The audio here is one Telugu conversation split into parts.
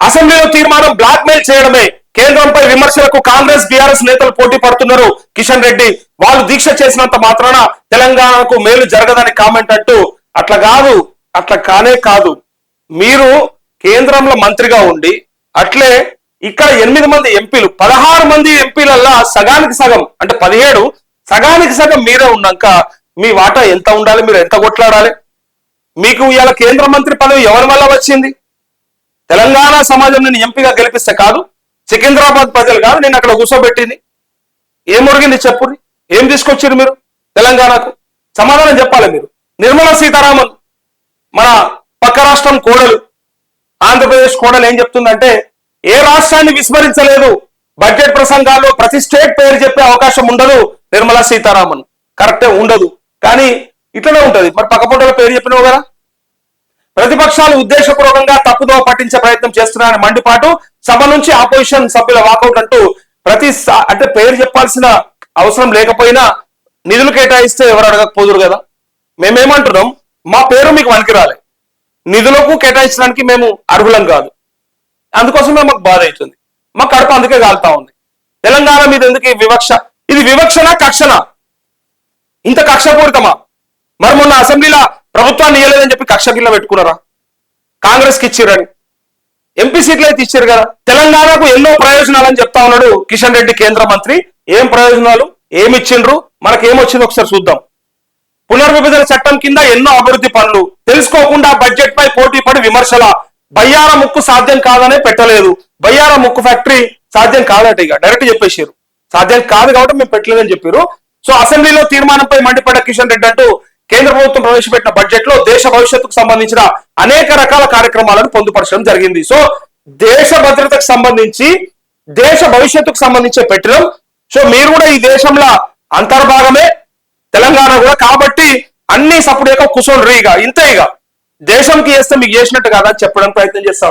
అసెంబ్లీలో తీర్మానం బ్లాక్ మెయిల్ చేయడమే. కేంద్రంపై విమర్శలకు కాంగ్రెస్ బీఆర్ఎస్ నేతలు పోటీ పడుతున్నారు. కిషన్ రెడ్డి వాళ్ళు దీక్ష చేసినంత మాత్రాన తెలంగాణకు మేలు జరగదని కామెంట్ అంటూ అట్లా కాదు అట్లా కానే కాదు. మీరు కేంద్రంలో మంత్రిగా ఉండి అట్లే ఇక్కడ ఎనిమిది మంది ఎంపీలు పదహారు మంది ఎంపీలల్లా సగానికి సగం అంటే పదిహేడు సగానికి సగం మీరే ఉన్నాక మీ వాటా ఎంత ఉండాలి? మీరు ఎంత కొట్లాడాలి? మీకు ఇవాళ కేంద్ర మంత్రి పదవి ఎవరి వల్ల వచ్చింది? తెలంగాణ సమాజం నేను ఎంపీగా గెలిపిస్తే కాదు సికింద్రాబాద్ ప్రజలు కాదు నేను అక్కడ కూర్చోబెట్టింది. ఏం మురిగింది చెప్పుని ఏం తీసుకొచ్చారు మీరు తెలంగాణకు? సమాధానం చెప్పాలి మీరు. నిర్మలా సీతారామన్ మన పక్క రాష్ట్రం కోడలు ఆంధ్రప్రదేశ్ కోడలు ఏం చెప్తుందంటే ఏ రాష్ట్రాన్ని విస్మరించలేదు బడ్జెట్ ప్రసంగాల్లో ప్రతి స్టేట్ పేరు చెప్పే అవకాశం ఉండదు నిర్మలా సీతారామన్. కరెక్టే ఉండదు. కానీ ఇట్లనే ఉంటుంది. మరి పక్క పేరు చెప్పినావు కదా? ప్రతిపక్షాలు ఉద్దేశపూర్వకంగా తప్పుదోవ పట్టించే ప్రయత్నం చేస్తున్నారని మండిపాటు సభ నుంచి ఆపోజిషన్ సభ్యుల వాకౌట్ అంటూ ప్రతి అంటే పేరు చెప్పాల్సిన అవసరం లేకపోయినా నిధులు కేటాయిస్తే ఎవరు అడగకపోదురు కదా? మేమేమంటున్నాం? మా పేరు మీకు వనికిరాలి నిధులకు కేటాయించడానికి మేము అర్హులం కాదు. అందుకోసమే మాకు బాధ అవుతుంది. మా కడుపు అందుకే కాలుతా ఉంది. తెలంగాణ మీద ఎందుకు వివక్ష? ఇది వివక్షనా కక్షనా? ఇంత కక్షపూరితమా? మరి మొన్న అసెంబ్లీలో ప్రభుత్వాన్ని ఇవ్వలేదని చెప్పి కక్ష గిల్ల పెట్టుకున్నారా? కాంగ్రెస్కి ఇచ్చిరని ఎంపీ సీట్లు అయితే ఇచ్చారు కదా. తెలంగాణకు ఎన్నో ప్రయోజనాలు అని చెప్తా ఉన్నాడు కిషన్ రెడ్డి కేంద్ర మంత్రి. ఏం ప్రయోజనాలు? ఏమి ఇచ్చిండ్రు? మనకేమొచ్చింది ఒకసారి చూద్దాం. పునర్విభజన చట్టం కింద ఎన్నో అభివృద్ధి పనులు. తెలుసుకోకుండా బడ్జెట్ పై పోటీ పడి విమర్శల. బయ్యార ముక్కు సాధ్యం కాదనే పెట్టలేదు. బయ్యార ముక్కు ఫ్యాక్టరీ సాధ్యం కాదట ఇక. డైరెక్ట్ చెప్పేసారు సాధ్యం కాదు కాబట్టి మేము పెట్టలేదని చెప్పారు సో అసెంబ్లీలో తీర్మానంపై మండిపడ్డ కిషన్ రెడ్డి అంటూ కేంద్ర ప్రభుత్వం ప్రవేశపెట్టిన బడ్జెట్లో దేశ భవిష్యత్తుకు సంబంధించిన అనేక రకాల కార్యక్రమాలను పొందుపరచడం జరిగింది. సో దేశ భద్రతకు సంబంధించి దేశ భవిష్యత్తుకు సంబంధించే పెట్టడం. సో మీరు కూడా ఈ దేశంలో అంతర్భాగమే తెలంగాణ కూడా. కాబట్టి అన్ని సప్పుడు యొక్క కుసోలు ఇక. ఇంతే ఇక. దేశంకి చేస్తే మీకు చేసినట్టు కాదా అని చెప్పడానికి ప్రయత్నం చేస్తా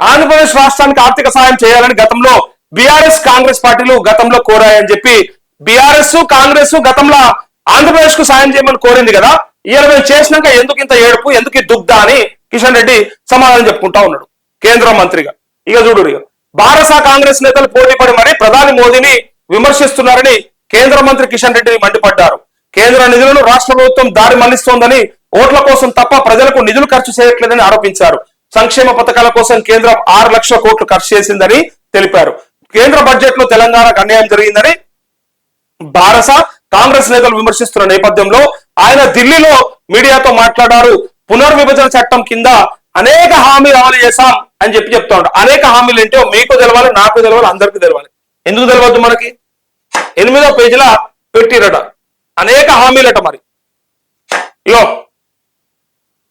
ఆంధ్రప్రదేశ్ రాష్ట్రానికి ఆర్థిక సాయం చేయాలని గతంలో బీఆర్ఎస్ కాంగ్రెస్ పార్టీలు గతంలో కోరాయని చెప్పి బీఆర్ఎస్ కాంగ్రెస్ గతంలో ఆంధ్రప్రదేశ్కు సాయం చేయమని కోరింది కదా ఇవాళ చేసినాక ఎందుకు ఇంత ఏడుపు ఎందుకు దుగ్ధ అని కిషన్ రెడ్డి సమాధానం చెప్పుకుంటా ఉన్నాడు కేంద్ర మంత్రిగా. ఇక చూడు భారత కాంగ్రెస్ నేతలు పోటీ పడి మరి ప్రధాని మోదీని విమర్శిస్తున్నారని కేంద్ర మంత్రి కిషన్ రెడ్డిని మండిపడ్డారు. కేంద్ర నిధులను రాష్ట్ర ప్రభుత్వం దారి మళ్ళిస్తోందని ఓట్ల కోసం తప్ప ప్రజలకు నిధులు ఖర్చు చేయట్లేదని ఆరోపించారు. సంక్షేమ పథకాల కోసం కేంద్రం ఆరు లక్షల కోట్లు ఖర్చు చేసిందని తెలిపారు. కేంద్ర బడ్జెట్లో తెలంగాణకు అన్యాయం జరిగిందని భారస కాంగ్రెస్ నేతలు విమర్శిస్తున్న నేపథ్యంలో ఆయన ఢిల్లీలో మీడియాతో మాట్లాడారు. పునర్విభజన చట్టం కింద అనేక హామీలు అమలు చేశాం అని చెప్పి చెప్తా ఉంటారు అనేక హామీలు ఏంటో మీకు తెలవాలి నాకు తెలవాలి అందరికీ తెలవాలి. ఎందుకు తెలవద్దు మనకి? ఎనిమిదో పేజీల పెట్టిరట. అనేక హామీలట మరి. ఇగో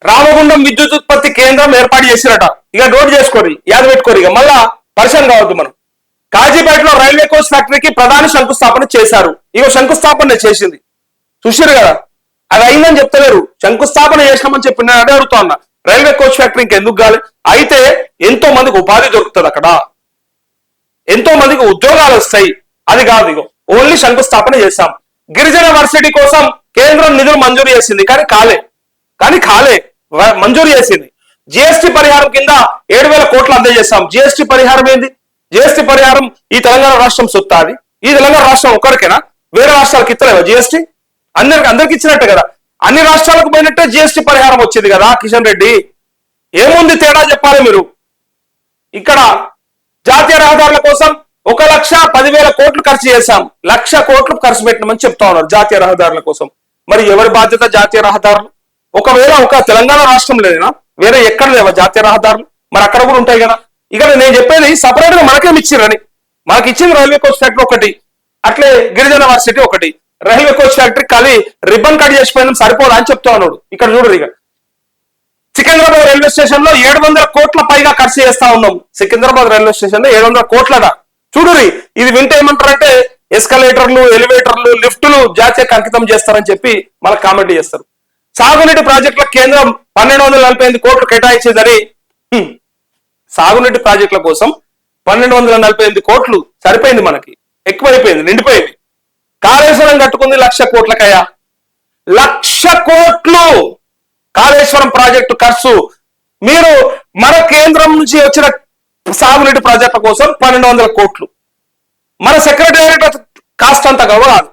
రామగుండం విద్యుత్ ఉత్పత్తి కేంద్రం ఏర్పాటు చేసిరట. ఇక నోట్ చేసుకోరు యాద పెట్టుకోరు ఇక. మళ్ళా పరిచయం కావద్దు మనం. కాజీపేటలో రైల్వే కోచ్ ఫ్యాక్టరీకి ప్రధాని శంకుస్థాపన చేశారు. ఇక శంకుస్థాపన చేసింది. చూసారు కదా? అది అయిందని చెప్తలేరు. శంకుస్థాపన చేసినామని చెప్పి నేను అదే అడుగుతా ఉన్నా. రైల్వే కోచ్ ఫ్యాక్టరీ ఇంకెందుకు కాలి అయితే ఎంతో మందికి ఉపాధి దొరుకుతుంది అక్కడ. ఎంతో మందికి ఉద్యోగాలు వస్తాయి. అది కాదు ఇగో. ఓన్లీ శంకుస్థాపన చేశాం. గిరిజన వర్సిటీ కోసం కేంద్రం నిధులు మంజూరు చేసింది. కానీ కాలే. కానీ కాలే. మంజూరు చేసింది. జిఎస్టి పరిహారం కింద ఏడు వేల కోట్లు అందజేస్తాం జిఎస్టి పరిహారం ఏంది? జిఎస్టీ పరిహారం ఈ తెలంగాణ రాష్ట్రం సొత్తాది. ఈ తెలంగాణ రాష్ట్రం ఒక్కరికైనా వేరే రాష్ట్రాలకు ఇస్తలేవా జిఎస్టి అందరికి అందరికి ఇచ్చినట్టే కదా. అన్ని రాష్ట్రాలకు పోయినట్టే జిఎస్టి పరిహారం వచ్చింది కదా కిషన్ రెడ్డి. ఏముంది తేడా చెప్పాలి మీరు? ఇక్కడ జాతీయ రహదారుల కోసం ఒక లక్ష పదివేల కోట్లు ఖర్చు చేశాం. లక్ష కోట్లు ఖర్చు పెట్టినామని చెప్తా ఉన్నారు జాతీయ రహదారుల కోసం. మరి ఎవరి బాధ్యత జాతీయ రహదారులు? ఒకవేళ ఒక తెలంగాణ రాష్ట్రం లేదైనా వేరే ఎక్కడ లేవా జాతీయ రహదారులు? మరి అక్కడ కూడా ఉంటాయి కదా. ఇక్కడ నేను చెప్పేది సపరేట్గా మనకేమి ఇచ్చిరని మనకి ఇచ్చింది రైల్వే కోచ్ ఫ్యాక్టరీ ఒకటి అట్లే గిరిజన వర్సిటీ ఒకటి. రైల్వే కోచ్ ఫ్యాక్టరీ ఖాళీ రిబ్బన్ కట్ చేసిపోయినా సరిపోదా అని చెప్తా ఉన్నాడు. ఇక్కడ చూడరు ఇక. సికింద్రాబాద్ రైల్వే స్టేషన్లో ఏడు వందల కోట్ల పైగా ఖర్చు చేస్తా ఉన్నాం. సికింద్రాబాద్ రైల్వే స్టేషన్లో ఏడు వందల కోట్లట చూడురి ఇది వింటే ఏమంటారంటే ఎస్కలేటర్లు ఎలివేటర్లు లిఫ్టులు జాతీయ అంకితం చేస్తారని చెప్పి మనకు కామెంట్ చేస్తారు. సాగునీటి ప్రాజెక్టుల కేంద్రం పన్నెండు వందల నలభై ఐదు కోట్లు కేటాయించిందని సాగునీటి ప్రాజెక్టుల కోసం పన్నెండు వందల నలభై ఎనిమిది కోట్లు సరిపోయింది మనకి. ఎక్కువైపోయింది నిండిపోయింది. కాళేశ్వరం కట్టుకుంది లక్ష కోట్లకయ్యా. లక్ష కోట్లు కాళేశ్వరం ప్రాజెక్టు ఖర్చు. మీరు మన కేంద్రం నుంచి వచ్చిన సాగునీటి ప్రాజెక్టుల కోసం పన్నెండు వందల కోట్లు. మన సెక్రటేరియట్ కాస్ట్ అంత కాదు.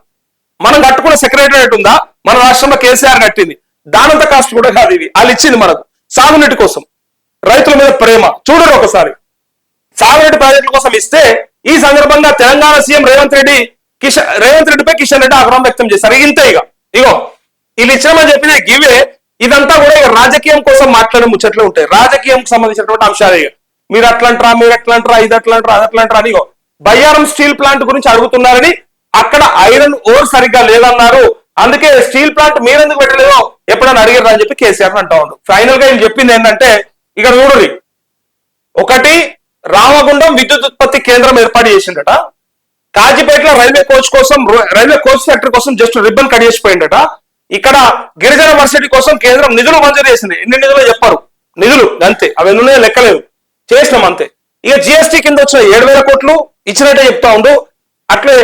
మనం కట్టుకున్న సెక్రటేరియట్ ఉందా? మన రాష్ట్రంలో కేసీఆర్ కట్టింది. దానంత కాస్ట్ కూడా కాదు ఇది. వాళ్ళు ఇచ్చింది మనకు. సాగునీటి కోసం. రైతుల మీద ప్రేమ. చూడరు ఒకసారి. సాగునీటి ప్రాజెక్టుల కోసం ఇస్తే ఈ సందర్భంగా తెలంగాణ సీఎం రేవంత్ రెడ్డి కిషన్ రేవంత్ రెడ్డిపై కిషన్ రెడ్డి ఆగ్రహం వ్యక్తం చేశారు. ఇంతే ఇక. ఇగో వీళ్ళు ఇచ్చామని చెప్పిన గివే ఇదంతా కూడా ఇక రాజకీయం కోసం మాట్లాడే ముచ్చట్లు ఉంటాయి. రాజకీయం సంబంధించినటువంటి అంశాలు ఇక. మీరు అట్లంటారా మీరు ఎట్లంటారా ఇది అట్లంటారా అది అట్లంటారా అని ఇగో బయ్యారం స్టీల్ ప్లాంట్ గురించి అడుగుతున్నారని అక్కడ ఐరన్ ఓర్ సరిగ్గా లేదన్నారు. అందుకే స్టీల్ ప్లాంట్ మీరెందుకు పెట్టలేదో ఎప్పుడైనా అడిగారు అని చెప్పి కేసీఆర్ అంటా ఉండు ఫైనల్గా ఏం చెప్పింది ఏంటంటే ఇక్కడ చూడండి. ఒకటి రామగుండం విద్యుత్ ఉత్పత్తి కేంద్రం ఏర్పాటు చేసిండట కాజీపేటలో రైల్వే కోచ్ కోసం రైల్వే కోచ్ ఫ్యాక్టరీ కోసం జస్ట్ రిబ్బన్ కట్ చేసిపోయిందట. ఇక్కడ గిరిజన వర్సిటీ కోసం కేంద్రం నిధులు మంజూరు చేసింది. ఎన్ని నిధులు చెప్పారు? నిధులు అంతే. అవి ఎన్ని లెక్కలేదు. చేసినాం అంతే. ఇక జిఎస్టీ కింద వచ్చిన ఏడు వేల కోట్లు ఇచ్చినట్టే చెప్తా ఉండు. అట్లే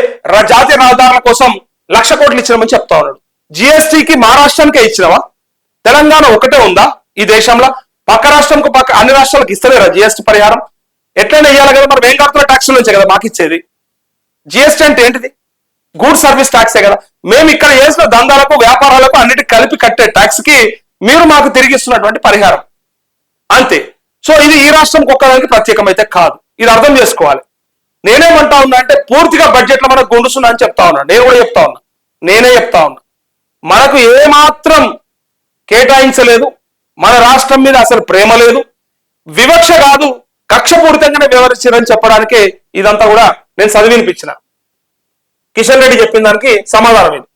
జాతీయ రహదారుల కోసం లక్ష కోట్లు ఇచ్చినామని చెప్తా ఉన్నాడు. జిఎస్టీకి మహారాష్ట్రానికే ఇచ్చినావా? తెలంగాణ ఒకటే ఉందా ఈ దేశంలో? పక్క రాష్ట్రంకు పక్క అన్ని రాష్ట్రాలకు ఇస్తలేరా జిఎస్టీ పరిహారం? ఎట్లయినా ఇవ్వాలి కదా మరి ఏం కడుతున్న ట్యాక్స్ నుంచే కదా మాకు ఇచ్చేది. జిఎస్టీ అంటే ఏంటిది? గూడ్ సర్వీస్ ట్యాక్సే కదా. మేము ఇక్కడ చేసిన దందాలకు వ్యాపారాలకు అన్నిటి కలిపి కట్టే ట్యాక్స్కి మీరు మాకు తిరిగి ఇస్తున్నటువంటి పరిహారం. అంతే. సో ఇది ఈ రాష్ట్రంకి ఒక్కదానికి ప్రత్యేకమైతే కాదు. ఇది అర్థం చేసుకోవాలి. నేనేమంటా ఉన్నా అంటే పూర్తిగా బడ్జెట్లో మనకు గుండుస్తున్నా అని చెప్తా ఉన్నా. నేను కూడా చెప్తా ఉన్నా. నేనే చెప్తా ఉన్నా. మనకు ఏమాత్రం కేటాయించలేదు మన రాష్ట్రం మీద అసలు ప్రేమ లేదు. వివక్ష కాదు. కక్షపూరితంగానే వివరించారని చెప్పడానికే ఇదంతా కూడా నేను చదివినిపించిన. కిషన్ రెడ్డి చెప్పిన దానికి సమాధానం ఇది.